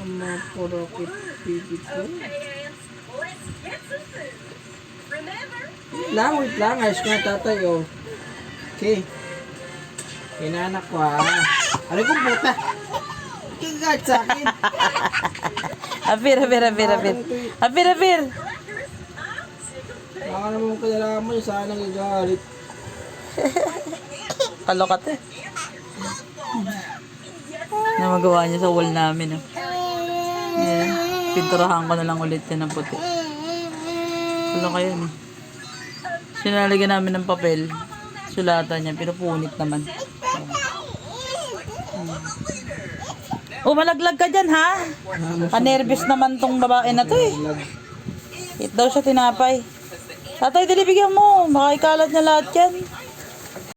Mga porokit baby ko. Let's get some food. Remember, Wait lang, wait lang. Ayos ko na tatay, oh. Okay. Inanak ko, ha. Ano kong puta? Kagat sa akin. Apir, apir, apir, apir. Apir, apir. Baka naman kadalaman mo, sana nagagalit. Kalokat eh. Na magawa niya sa wall namin. Oh. Ayan. Pinturahan ko na lang ulit yan ng puti. Kaloka yun eh. Sinalagyan namin ng papel. Sulatan niya. Pinupunit naman. Oh, malaglag ka dyan ha? Panervous naman tong babae na to eh. Hit daw siya tinapay. Tatay, dili bigyan mo. Baka ikalat niya lahat yan.